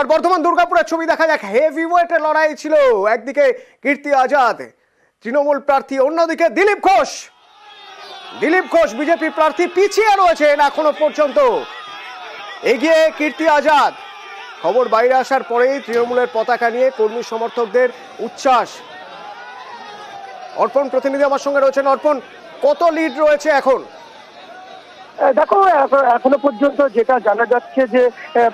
এবার বর্ধমান দুর্গাপুরের ছবি দেখা যাক হেভি ওয়েটের লড়াই ছিল। একদিকে কীর্তি আজাদ, তৃণমূল প্রার্থী, অন্যদিকে দিলীপ ঘোষ। দিলীপ ঘোষ, বিজেপি প্রার্থী পিছিয়ে রয়েছেন এখনও পর্যন্ত। এগিয়ে কীর্তি আজাদ। খবর বাইরে আসার পরেই তৃণমূলের পতাকা নিয়ে কর্মী সমর্থকদের উচ্ছ্বাস। অর্পণ প্রতিনিধি আমার সঙ্গে রয়েছেন। অর্পণ, কত লিড রয়েছে এখন? দেখো, এখনও পর্যন্ত যেটা জানা যাচ্ছে যে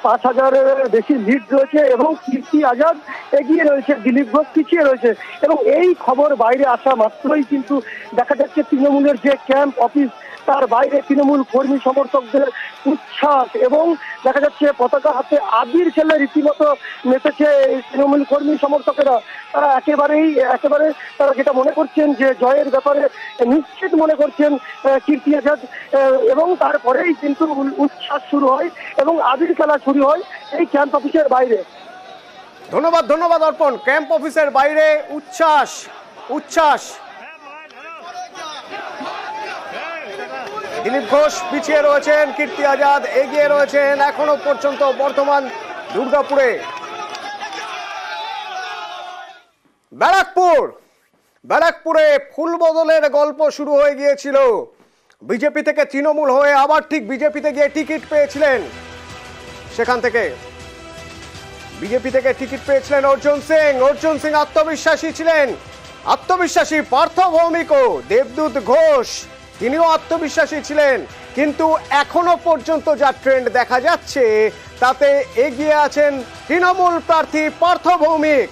পাঁচ হাজারের বেশি লিড রয়েছে এবং কীর্তি আজাদ এগিয়ে রয়েছে, দিলীপ ঘোষ পিছিয়ে রয়েছে। এবং এই খবর বাইরে আসা মাত্রই কিন্তু দেখা যাচ্ছে তৃণমূলের যে ক্যাম্প অফিস তার বাইরে তৃণমূল কর্মী সমর্থকদের উচ্ছ্বাস এবং দেখা যাচ্ছে পতাকা হাতে আবির খেলে রীতিমতো মেতেছে তৃণমূল কর্মী সমর্থকেরা। তারা একেবারেই, একেবারে তারা যেটা মনে করছেন যে জয়ের ব্যাপারে নিশ্চিত মনে করছেন কীর্তি আজাদ এবং তারপরেই কিন্তু উচ্ছ্বাস শুরু হয় এবং আবির খেলা শুরু হয় এই ক্যাম্প অফিসের বাইরে। ধন্যবাদ ধন্যবাদ অর্পণ। ক্যাম্প অফিসের বাইরে উচ্ছ্বাস উচ্ছ্বাস। দিলীপ ঘোষ পিছিয়ে রয়েছেন, কীর্তি আজাদ এগিয়ে রয়েছেন এখনও পর্যন্ত বর্তমান দুর্গাপুরে। ব্যারাকপুর, ব্যারাকপুরে ফুল বদলের গল্প শুরু হয়ে গিয়েছিল। বিজেপি থেকে তৃণমূল হয়ে আবার ঠিক বিজেপিতে গিয়ে টিকিট পেয়েছিলেন। সেখান থেকে বিজেপি থেকে টিকিট পেয়েছিলেন অর্জুন সিং। অর্জুন সিং আত্মবিশ্বাসী ছিলেন। আত্মবিশ্বাসী পার্থ ভৌমিকও দেবদূত ঘোষ তিনিও আত্মবিশ্বাসী ছিলেন, কিন্তু এখনও পর্যন্ত যা ট্রেন্ড দেখা যাচ্ছে, তাতে এগিয়ে আছেন তৃণমূল প্রার্থী পার্থ ভৌমিক।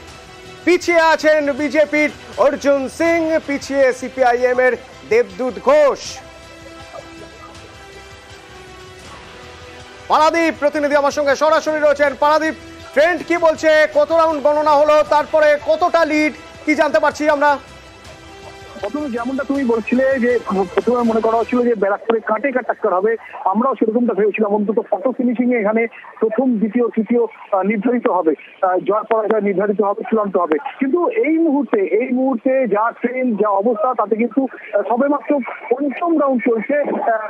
পিছিয়ে আছেন বিজেপির অর্জুন সিং, পিছিয়ে সিপিআইএম এর দেবদূত ঘোষ। পারাদীপ প্রতিনিধি আমার সঙ্গে সরাসরি রয়েছেন। পারাদীপ ট্রেন্ড কি বলছে? কত রাউন্ড গণনা হলো? তারপরে কতটা লিড কি জানতে পারছি আমরা? প্রথমে যেমনটা তুমি বলছিলে যে প্রথমে মনে করা হচ্ছিল যে ব্যারাকপুরে কাটে কাট টাক্কর হবে আমরাও সেরকমটা ভেবেছিলাম। অন্তত ফটো ফিনিশিং এ এখানে প্রথম দ্বিতীয় তৃতীয় নির্ধারিত হবে। জয় পরাজয় নির্ধারিত হবে চূড়ান্ত হবে। কিন্তু এই মুহূর্তে এই মুহূর্তে যা ট্রেন যা অবস্থা তাতে কিন্তু আহ, সবেমাত্র পঞ্চম রাউন্ড চলছে।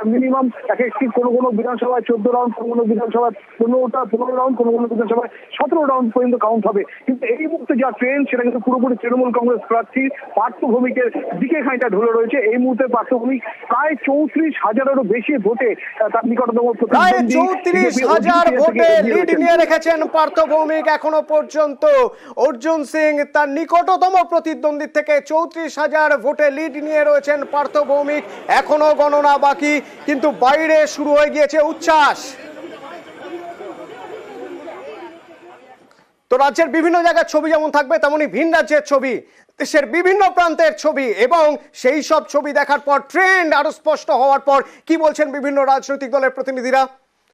মিনিমাম এক একটি কোনো কোনো বিধানসভায় চোদ্দ রাউন্ড কোনো কোনো বিধানসভায় পনেরোটা পনেরো রাউন্ড কোনো কোনো বিধানসভায় সতেরো রাউন্ড পর্যন্ত কাউন্ট হবে। কিন্তু এই মুহূর্তে যা ট্রেন সেটা কিন্তু পুরোপুরি তৃণমূল কংগ্রেস প্রার্থী পার্থ ভৌমিকের দিকে খানিকটা ঢলে রয়েছে। এই মুহূর্তে পার্থ ভৌমিক প্রায় চৌত্রিশ হাজারেরও বেশি ভোটে তার নিকটতম প্রায় চৌত্রিশ হাজার ভোটে লিড নিয়ে রেখেছেন পার্থ ভৌমিক এখনও পর্যন্ত। অর্জুন সিং তার নিকটতম প্রতিদ্বন্দ্বীর থেকে চৌত্রিশ হাজার ভোটে লিড নিয়ে রয়েছেন পার্থ ভৌমিক এখনও গণনা বাকি কিন্তু বাইরে শুরু হয়ে গিয়েছে উচ্ছ্বাস। তো রাজ্যের বিভিন্ন জায়গার ছবি যেমন থাকবে, তেমনই ভিন রাজ্যের ছবি, দেশের বিভিন্ন প্রান্তের ছবি এবং সেই সব ছবি দেখার পর ট্রেন্ড আরও স্পষ্ট হওয়ার পর কি বলছেন বিভিন্ন রাজনৈতিক দলের প্রতিনিধিরা?